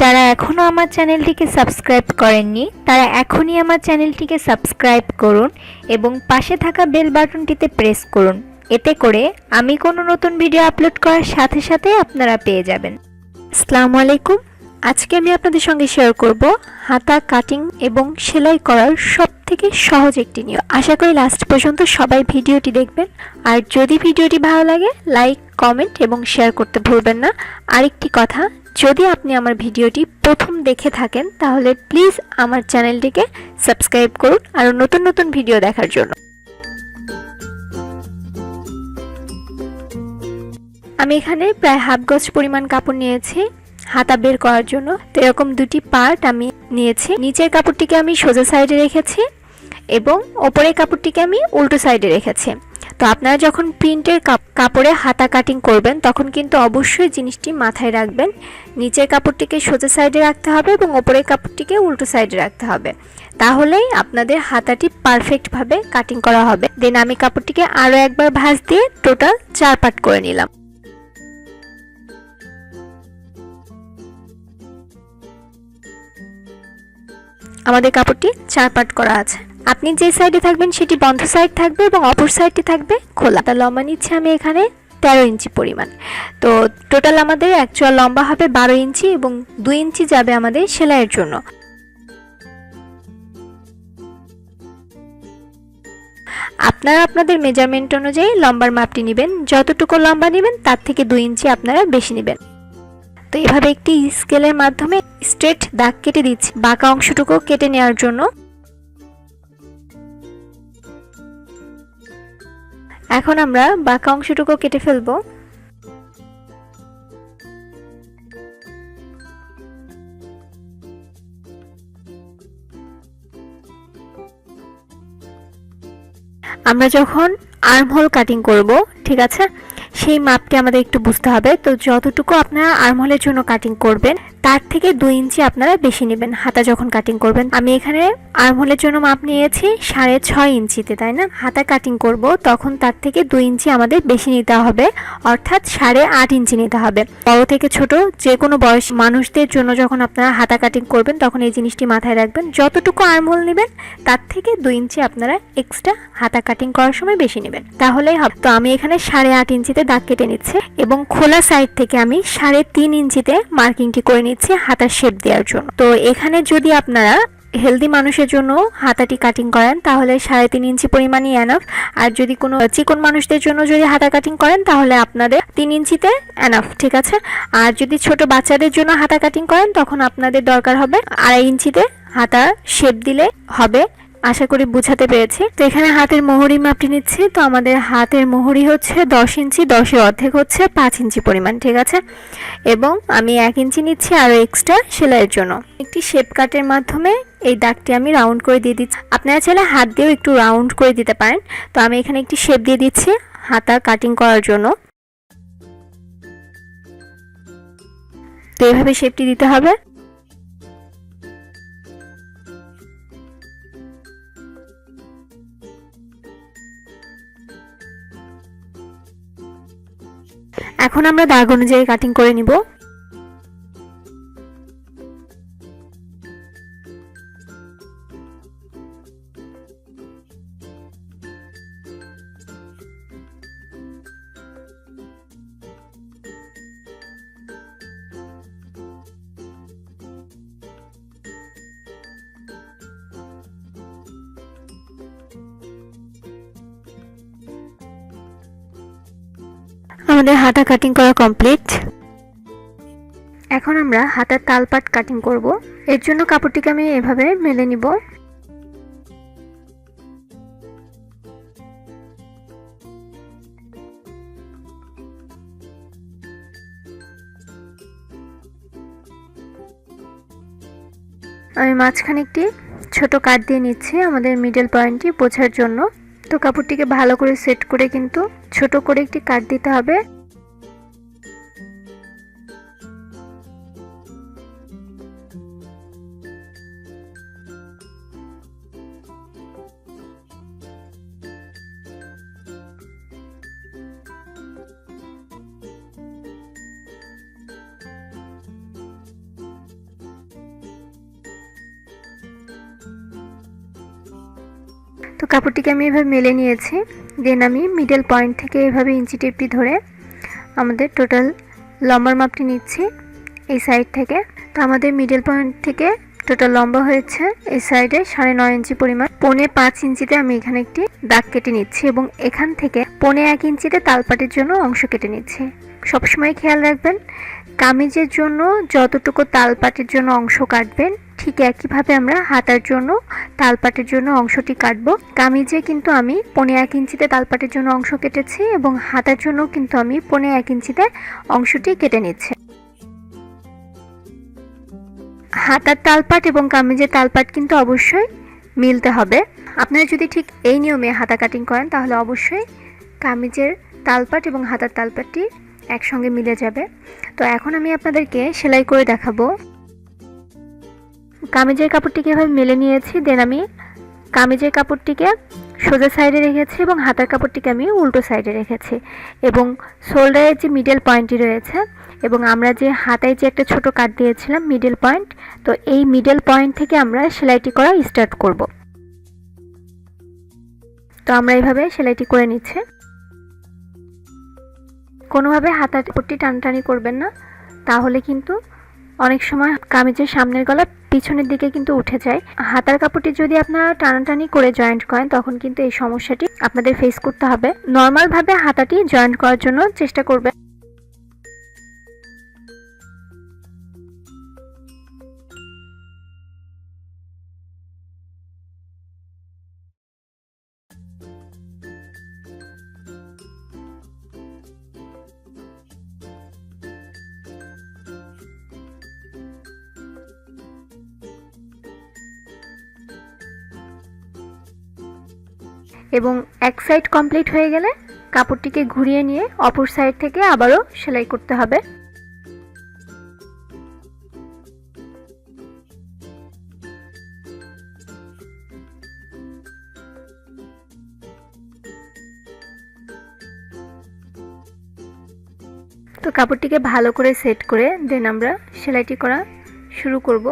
যারা এখনও আমার চ্যানেলটিকে সাবস্ক্রাইব করেননি, তারা এখনই আমার চ্যানেলটিকে সাবস্ক্রাইব করুন এবং পাশে থাকা বেল বাটনটিতে প্রেস করুন। এতে করে আমি কোনো নতুন ভিডিও আপলোড করার সাথে সাথে আপনারা পেয়ে যাবেন। আসসালামু আলাইকুম। আজকে আমি আপনাদের সঙ্গে শেয়ার করব হাতা কাটিং এবং সেলাই করার সব থেকে সহজ একটি নিয়ম। আশা করি লাস্ট পর্যন্ত সবাই ভিডিওটি দেখবেন। আর যদি ভিডিওটি ভালো লাগে লাইক কমেন্ট এবং শেয়ার করতে ভুলবেন না। আরেকটি কথা যদি আপনি আমার ভিডিওটি প্রথম দেখে থাকেন, তাহলে প্লিজ আমার চ্যানেলটিকে সাবস্ক্রাইব করুন আর নতুন নতুন ভিডিও দেখার জন্য। আমি এখানে প্রায় হাফ গজ পরিমাণ কাপড় নিয়েছি। হাতা বের করার জন্য তো এরকম দুটি পার্ট আমি নিয়েছি। নিচের কাপড়টিকে আমি সোজা সাইডে রেখেছি। এবং ওপরের কাপড়টিকে আমি উল্টো সাইডে রেখেছি। তো আপনারা যখন প্রিন্টের কাপড়ে হাতা কাটিং করবেন, তখন কিন্তু অবশ্যই জিনিসটি মাথায় রাখবেন। নিচের কাপড়টিকে সোজা সাইডে রাখতে হবে এবং ওপরের কাপড়টিকে উল্টো সাইডে রাখতে হবে। তাহলেই আপনাদের হাতাটি পারফেক্টভাবে কাটিং করা হবে। দেন আমি কাপড়টিকে আরও একবার ভাঁজ দিয়ে টোটাল চার পাট করে নিলাম। আমাদের কাপড়টি চার পাট করা আছে। আপনি যে সাইডে থাকবেন, সেটি বন্ধ সাইড থাকবে এবং অপর সাইডটি থাকবে খোলা। তা লম্বা নিচ্ছে, আমি এখানে তেরো ইঞ্চি পরিমাণ। তো টোটাল আমাদের অ্যাকচুয়াল লম্বা হবে বারো ইঞ্চি এবং দুই ইঞ্চি যাবে আমাদের সেলাইয়ের জন্য। আপনারা আপনাদের মেজারমেন্ট অনুযায়ী লম্বার মাপটি নেবেন। যতটুকু লম্বা নেবেন, তার থেকে দুই ইঞ্চি আপনারা বেশি নেবেন। তো এভাবে একটি স্কেলের মাধ্যমে স্ট্রেট দাগ কেটে দিচ্ছি, বাঁকা অংশটুকু কেটে নেওয়ার জন্য। এখন আমরা বাঁকা অংশটুকু কেটে ফেলব। আমরা যখন আর্মহোল কাটিং করব ঠিক আছে? সেই মাপটি আমাদের একটু বুঝতে হবে। তো যতটুকু আপনারা আর্মহোলের জন্য কাটিং করবেন, তার থেকে দুই ইঞ্চি আপনারা বেশি নেবেন হাতা যখন কাটিং করবেন। আমি এখানে আর্মহোলের জন্য মাপ নিয়েছি সাড়ে ছয় ইঞ্চিতে, তাই না? হাতা কাটিং করব, তখন তার থেকে দুই ইঞ্চি আমাদের বেশি নিতে হবে, অর্থাৎ সাড়ে আট ইঞ্চি নিতে হবে। বড় থেকে ছোট যে কোনো বয়স মানুষদের জন্য যখন আপনারা হাতা কাটিং করবেন, তখন এই জিনিসটি মাথায় রাখবেন। যতটুকু আর্মহোল নেবেন, তার থেকে দুই ইঞ্চি আপনারা এক্সট্রা হাতা কাটিং করার সময় বেশি নেবেন। তাহলেই হবে। তো আমি এখানে সাড়ে আট ইঞ্চিতে দাগ কেটে নিচ্ছে এবং খোলা সাইড থেকে আমি সাড়ে তিন ইঞ্চিতে মার্কিংটি করে নিচ্ছি হাতার শেপ দেওয়ার জন্য। তো এখানে যদি আপনারা হেলদি মানুষের জন্য হাতাটি কাটিং করেন, তাহলে সাড়ে তিন ইঞ্চি পরিমাণই এনাফ আর যদি কোনো চিকন মানুষদের জন্য যদি হাতা কাটিং করেন, তাহলে আপনাদের তিন ইঞ্চিতে এনাফ ঠিক আছে? আর যদি ছোট বাচ্চাদের জন্য হাতা কাটিং করেন, তখন আপনাদের দরকার হবে আড়াই ইঞ্চিতে হাতা শেপ দিলে হবে আশা করি বুঝাতে পেরেছি। তো এখানে হাতের মোহরি মাপটি নিচ্ছি। তো আমাদের হাতের মোহরি হচ্ছে দশ ইঞ্চি, দশের অর্ধেক হচ্ছে পাঁচ ইঞ্চি পরিমাণ, ঠিক আছে? এবং আমি এক ইঞ্চি নিচ্ছি আরও এক্সট্রা সেলাইয়ের জন্য। একটি শেপ কাটের মাধ্যমে এই দাগটি আমি রাউন্ড করে দিয়ে দিচ্ছি। আপনারা চাইলে হাত দিয়েও একটু রাউন্ড করে দিতে পারেন। তো আমি এখানে একটি শেপ দিয়ে দিচ্ছি হাতা কাটিং করার জন্য। তো এইভাবে শেপটি দিতে হবে। এখন আমরা দাগ অনুযায়ী কাটিং করে নিব। আমাদের হাতা কাটিং করা কমপ্লিট এখন আমরা হাতার তালপাট কাটিং করব। এর জন্য কাপড়টিকে আমি এভাবে মেলে নিব। আমি মাঝখানে একটি ছোট কাট দিয়ে নিচ্ছি আমাদের মিডল পয়েন্টটি বোঝার জন্য। তো কাপড়টিকে ভালো করে সেট করে কিন্তু ছোট করে একটি কাট দিতে হবে। তো কাপড়টিকে আমি এভাবে মেলে নিয়েছি। দেন আমি মিডল পয়েন্ট থেকে এভাবে ইঞ্চি টেপটি ধরে আমাদের টোটাল লম্বার মাপটি নিচ্ছি এই সাইড থেকে। তো আমাদের মিডল পয়েন্ট থেকে টোটাল লম্বা হয়েছে এই সাইডে সাড়ে নয় ইঞ্চি পরিমাণ। পৌনে পাঁচ ইঞ্চিতে আমি এখানে একটি দাগ কেটে নিচ্ছি এবং এখান থেকে পৌনে এক ইঞ্চিতে তালপাটের জন্য অংশ কেটে নিচ্ছি। সবসময় খেয়াল রাখবেন, কামিজের জন্য যতটুকু তালপাটের জন্য অংশ কাটবেন ঠিক একইভাবে আমরা হাতার জন্য তালপাটের জন্য অংশটি কাটবো। কামিজে কিন্তু আমি পনে এক ইঞ্চিতে তালপাটের জন্য অংশ কেটেছি এবং হাতার জন্য কিন্তু আমি পনে এক ইঞ্চিতে অংশটি কেটে নিচ্ছি। হাতার তালপাট এবং কামিজের তালপাট কিন্তু অবশ্যই মিলতে হবে। আপনারা যদি ঠিক এই নিয়মে হাতা কাটিং করেন, তাহলে অবশ্যই কামিজের তালপাট এবং হাতার তালপাটটি একসঙ্গে মিলে যাবে। তো এখন আমি আপনাদেরকে সেলাই করে দেখাবো। কামিজের কাপড়টিকে এভাবে মেলে নিয়েছি, দেন আমি কামিজের কাপড়টিকে সোজা সাইডে রেখেছি এবং হাতার কাপড়টিকে আমি উল্টো সাইডে রেখেছি এবং শোল্ডারের যে মিডল পয়েন্টটি রয়েছে এবং আমরা যে হাতায় যে একটা ছোট কাট দিয়েছিলাম মিডল পয়েন্ট তো এই মিডল পয়েন্ট থেকে আমরা সেলাইটি করা স্টার্ট করব। তো আমরা এইভাবে সেলাইটি করে নিচ্ছি। কোনোভাবে হাতার কাপড়টি টানটানি করবেন না, তাহলে কিন্তু অনেক সময় কামিজের সামনের গলা পিছনের দিকে কিন্তু উঠে যায়। হাতার কাপড়টি যদি আপনারা টানাটানি করে জয়েন্ট করেন, তখন কিন্তু এই সমস্যাটি আপনাদের ফেস করতে হবে। নর্মালভাবে হাতাটি জয়েন্ট করার জন্য চেষ্টা করবেন। এবং এক সাইড কমপ্লিট হয়ে গেলে কাপড়টিকে ঘুরিয়ে নিয়ে অপর সাইড থেকে আবারও সেলাই করতে হবে। তো কাপড়টিকে ভালো করে সেট করে দেন আমরা সেলাইটি করা শুরু করব।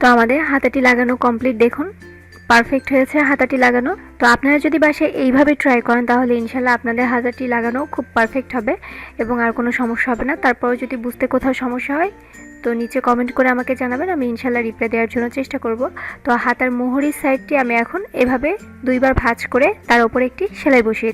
তো আমাদের হাতাটি লাগানো কমপ্লিট দেখুন। পারফেক্ট হয়েছে হাতাটি লাগানো। তো আপনারা যদি বাসায় এইভাবে ট্রাই করেন, তাহলে ইনশাল্লাহ আপনাদের হাতাটি লাগানো খুব পারফেক্ট হবে এবং আর কোনো সমস্যা হবে না। তারপরেও যদি বুঝতে কোথাও সমস্যা হয়, তো নিচে কমেন্ট করে আমাকে জানাবেন, আমি ইনশাল্লাহ রিপ্লাই দেওয়ার জন্য চেষ্টা করব। তো হাতার মোহরির সাইডটি আমি এখন এভাবে দুইবার ভাঁজ করে তার উপরে একটি সেলাই বসিয়ে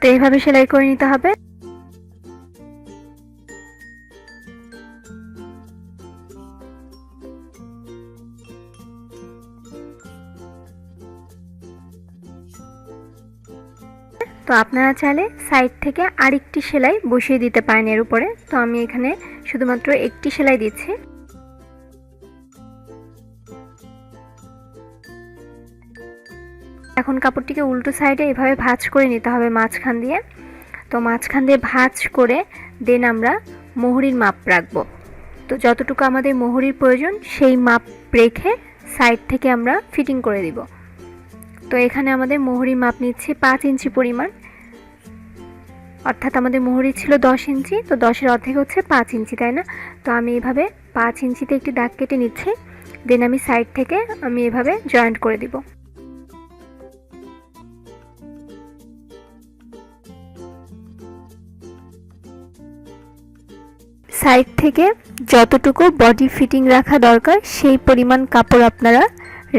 তো এইভাবে সেলাই করে নিতে হবে। তো আপনারা চাইলে সাইড থেকে আরেকটি সেলাই বসিয়ে দিতে পারেন এর উপরে। তো আমি এখানে শুধুমাত্র একটি সেলাই দিচ্ছি। এখন কাপড়টিকে উল্টো সাইডে এভাবে ভাঁজ করে নিতে হবে মাঝখান দিয়ে। তো মাঝখান দিয়ে ভাঁজ করে দেন আমরা মোহরির মাপ রাখব। তো যতটুকু আমাদের মোহরির প্রয়োজন, সেই মাপ রেখে সাইড থেকে আমরা ফিটিং করে দিব। তো এখানে আমাদের মোহরির মাপ নিচ্ছে পাঁচ ইঞ্চি পরিমাণ। অর্থাৎ আমাদের মোহরি ছিল দশ ইঞ্চি, তো দশের অর্ধেক হচ্ছে পাঁচ ইঞ্চি, তাই না? তো আমি এভাবে পাঁচ ইঞ্চিতে একটি দাগ কেটে নিচ্ছি। দেন আমি সাইড থেকে আমি এভাবে জয়েন্ট করে দিব। সাইড থেকে যতটুকু বডি ফিটিং রাখা দরকার, সেই পরিমাণ কাপড় আপনারা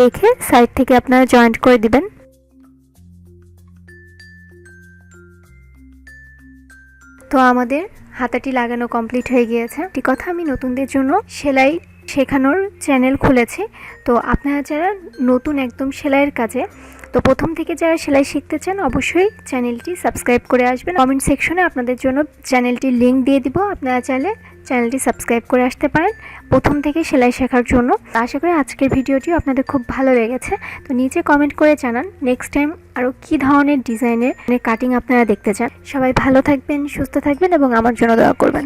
রেখে সাইড থেকে আপনারা জয়েন্ট করে দিবেন। তো আমাদের হাতাটি লাগানো কমপ্লিট হয়ে গিয়েছে। একটি কথা আমি নতুনদের জন্য সেলাই শেখানোর চ্যানেল খুলেছি। তো আপনারা যারা নতুন একদম সেলাইয়ের কাজে, তো প্রথম থেকে যারা সেলাই শিখতে চান, অবশ্যই চ্যানেলটি সাবস্ক্রাইব করে আসবেন। কমেন্ট সেকশনে আপনাদের জন্য চ্যানেলটির লিঙ্ক দিয়ে দিব। আপনারা চাইলে চ্যানেলটি সাবস্ক্রাইব করে আসতে পারেন। প্রথম থেকে সেলাই শেখার জন্য। আশা করি আজকের ভিডিওটিও আপনাদের খুব ভালো লেগেছে। তো নিচে কমেন্ট করে জানান নেক্সট টাইম আরও কী ধরনের ডিজাইনের কাটিং আপনারা দেখতে চান। সবাই ভালো থাকবেন, সুস্থ থাকবেন এবং আমার জন্য দোয়া করবেন।